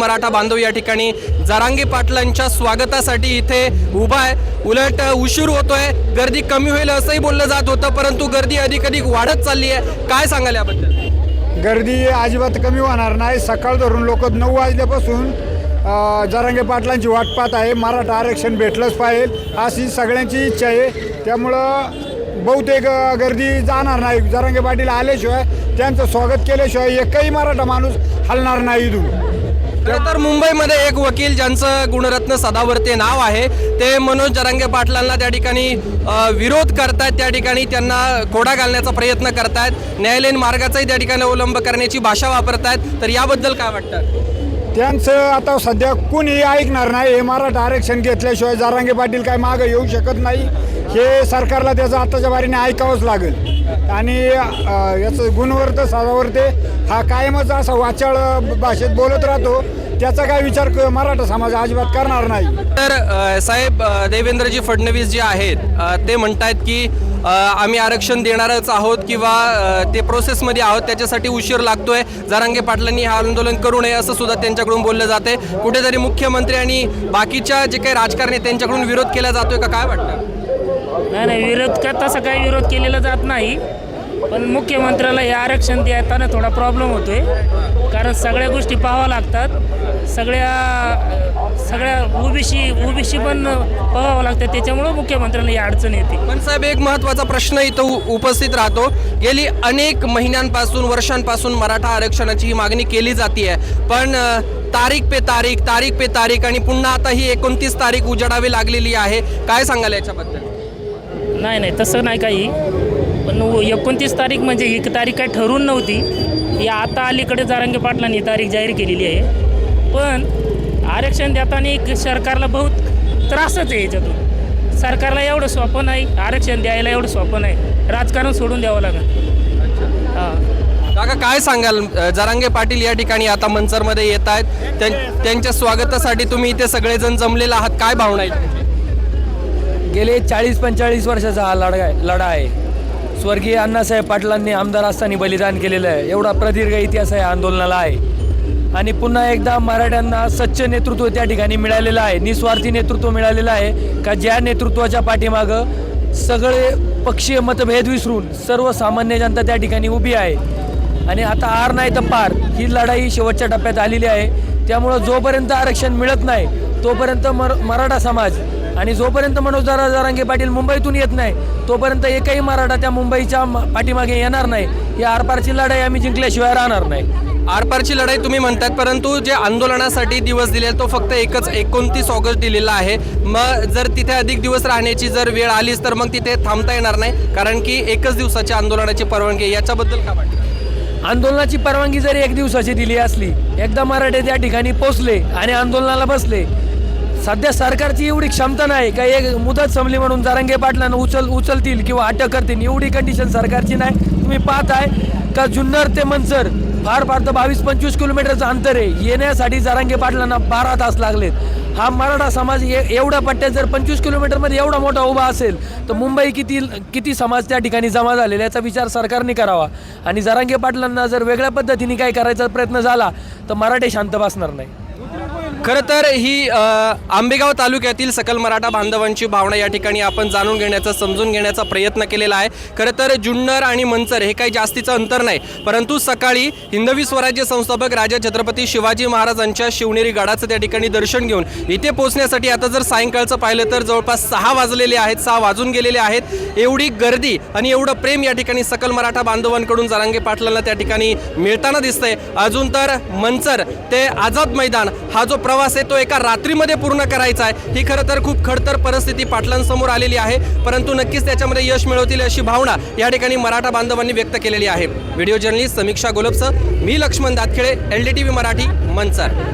मराठा बांधव या ठिकाणी जरांगे पाटलांच्या स्वागतासाठी इथे उभा आहे. उलट उशीर होतोय. गर्दी कमी होईल असंही बोललं जात होतं परंतु गर्दी अधिक अधिक वाढत चालली आहे. काय सांगाल याबद्दल? गर्दी अजिबात कमी होणार नाही. सकाळ धरून लोक नऊ वाजल्यापासून अ, जरांगे पाटलांची वाट पाहत आहे. मराठा आरक्षण भेटलंच पाहिजे. अशी सगळ्यांची इच्छा आहे. त्यामुळं बहुतेक गर्दी जाणार नाही. जरांगे पाटील आल्याशिवाय त्यांचं स्वागत केल्याशिवाय एकही मराठा माणूस हलणार नाही इथून. तर मुंबईमध्ये एक वकील ज्यांचं गुणरत्न सदावर्ते नाव आहे ते मनोज जरांगे पाटलांना त्या ठिकाणी विरोध करतायत त्या ठिकाणी त्यांना खोडा घालण्याचा प्रयत्न करतायत. न्यायालयीन मार्गाचाही त्या ठिकाणी अवलंब करण्याची भाषा वापरतायत. तर याबद्दल काय वाटतं? त्यांचं आता सध्या कुणी ऐकणार नाही. हे मराठा आरक्षण घेतल्याशिवाय जारांगे पाटील काय मागं येऊ शकत नाही. हे सरकारला त्याचं आताच्या बारीने ऐकावंच लागेल. आणि याचं गुणवर्त साधावर्ते हा कायमच असा वाचाळ भाषेत बोलत राहतो. त्याचा काय विचार क- मराठा समाज अजिबात करणार नाही. तर साहेब देवेंद्रजी फडणवीस जे आहेत ते म्हणतायत की आम्ही आरक्षण देणारच आहोत किंवा ते प्रोसेसमध्ये आहोत त्याच्यासाठी उशीर लागतोय. जरांगे पाटलांनी हे आंदोलन करू नये असं सुद्धा त्यांच्याकडून बोललं जाते कुठेतरी मुख्यमंत्री आणि बाकीच्या जे काही राजकारणी त्यांच्याकडून विरोध केला जातोय का? काय वाटतं? नाही नाही विरोध का तसा काही विरोध केलेला जात नाही. पण मुख्यमंत्र्याला हे आरक्षण देताना थोडा प्रॉब्लेम होतोय. कारण सगळ्या गोष्टी पाहाव्या लागतात. सगळ्या सगळ्या ओबीसी ओबीसी पण पाहावं लागतं. त्याच्यामुळं मुख्यमंत्र्यांना ही अडचण येते. पण साहेब एक महत्त्वाचा प्रश्न इथं उपस्थित राहतो. गेली अनेक महिन्यांपासून वर्षांपासून मराठा आरक्षणाची ही मागणी केली जाते पण तारीख पे तारीख तारीख पे तारीख आणि पुन्हा आता ही एकोणतीस तारीख उजाडावी लागलेली आहे. काय सांगाल याच्याबद्दल? नाही नाही तसं नाही काही. पण एकोणतीस तारीख म्हणजे ही तारीख काही ठरवून नव्हती. ही आता अलीकडे जारांगे पाटलांनी ही तारीख जाहीर केलेली आहे. पण आरक्षण देताना एक सरकारला बहुत त्रासच आहे याच्यातून. सरकारला एवढं सोपं नाही आरक्षण द्यायला एवढं सोपं नाही. राजकारण सोडून द्यावं लागेल. हां. काका काय सांगाल? जरांगे पाटील या ठिकाणी आता मनसरमध्ये येत आहेत. त्यां- त्यांच्या स्वागतासाठी तुम्ही इथे सगळेजण जमलेले आहात. काय भावना आहे? गेले चाळीस पंचेचाळीस वर्षाचा हा लढा आहे लढा आहे. स्वर्गीय अण्णासाहेब पाटलांनी आमदार असताना बलिदान केलेलं आहे. एवढा प्रदीर्घ इतिहास आहे आंदोलनाला आहे. आणि पुन्हा एकदा मराठ्यांना स्वच्छ नेतृत्व त्या ठिकाणी मिळालेलं आहे. निस्वार्थी नेतृत्व मिळालेलं आहे का ज्या नेतृत्वाच्या पाठीमागं सगळे पक्षीय मतभेद विसरून सर्वसामान्य जनता त्या ठिकाणी उभी आहे. आणि आता आर नाही तर पार. ही लढाई शेवटच्या टप्प्यात आलेली आहे. त्यामुळं जोपर्यंत आरक्षण मिळत नाही तोपर्यंत मर मराठा समाज आणि जोपर्यंत मनोज दादा जरांगे पाटील मुंबईतून येत नाही तोपर्यंत एकही मराठा त्या मुंबईच्या पाठीमागे येणार नाही. या आरपारची लढाई आम्ही जिंकल्याशिवाय राहणार नाही. आरपारची लढाई तुम्ही म्हणतात परंतु जे आंदोलनासाठी दिवस दिले तो फक्त एकच एकोणतीस ऑगस्ट दिलेला आहे. मग जर तिथे अधिक दिवस राहण्याची जर वेळ आलीच तर मग तिथे थांबता येणार नाही कारण की एकच दिवसाच्या आंदोलनाची परवानगी. याच्याबद्दल काय वाटतं? आंदोलनाची परवानगी जरी एक दिवसाची दिली असली एकदा मराठे त्या ठिकाणी पोचले आणि आंदोलनाला बसले सध्या सरकारची एवढी क्षमता नाही. का एक मुदत संपली म्हणून जारंगे पाटलांना उचल उचलतील किंवा अटक करतील. एवढी कंडिशन सरकारची नाही. तुम्ही पाहत आहे का जुन्नर ते मनसर फार फार तर बावीस पंचवीस किलोमीटरचं अंतर आहे. येण्यासाठी जारांगे पाटलांना बारा तास लागलेत. हा मराठा समाज ए- एवढ्या पट्ट्यात जर पंचवीस किलोमीटरमध्ये एवढा मोठा उभा असेल तर मुंबई किती किती समाज त्या ठिकाणी जमा झालेला याचा विचार सरकारने करावा. आणि जरांगे पाटलांना जर वेगळ्या पद्धतीने काय करायचा प्रयत्न झाला तर मराठे शांत बसणार नाही. खरं तर ही अ, आंबेगाव तालुक्यातील सकल मराठा बांधवांची भावना या ठिकाणी आपण जाणून घेण्याचा समजून घेण्याचा प्रयत्न केलेला आहे. खरं तर जुन्नर आणि मंचर हे काही जास्तीचं अंतर नाही. परंतु सकाळी हिंदवी स्वराज्य संस्थापक राजा छत्रपती शिवाजी महाराजांच्या शिवनेरी गडाचं त्या ठिकाणी दर्शन घेऊन इथे पोहोचण्यासाठी आता जर सायंकाळचं पाहिलं तर जवळपास सहा वाजलेले आहेत सहा वाजून गेलेले आहेत. एवढी गर्दी आणि एवढं प्रेम या ठिकाणी सकल मराठा बांधवांकडून जरांगे पाटलांना त्या ठिकाणी मिळताना दिसतंय. अजून तर मंचर ते आझाद मैदान हा जो प्रवास आहे तो एका रात्रीमध्ये पूर्ण करायचा आहे. ही खरं तर खूप खडतर परिस्थिती पाटलांसमोर आलेली आहे. परंतु नक्कीच त्याच्यामध्ये यश मिळवतील अशी भावना या ठिकाणी मराठा बांधवांनी व्यक्त केलेली आहे. व्हिडिओ जर्नलिस्ट समीक्षा गोलपसह मी Laxman Datkhele L D T V Marathi Manchar.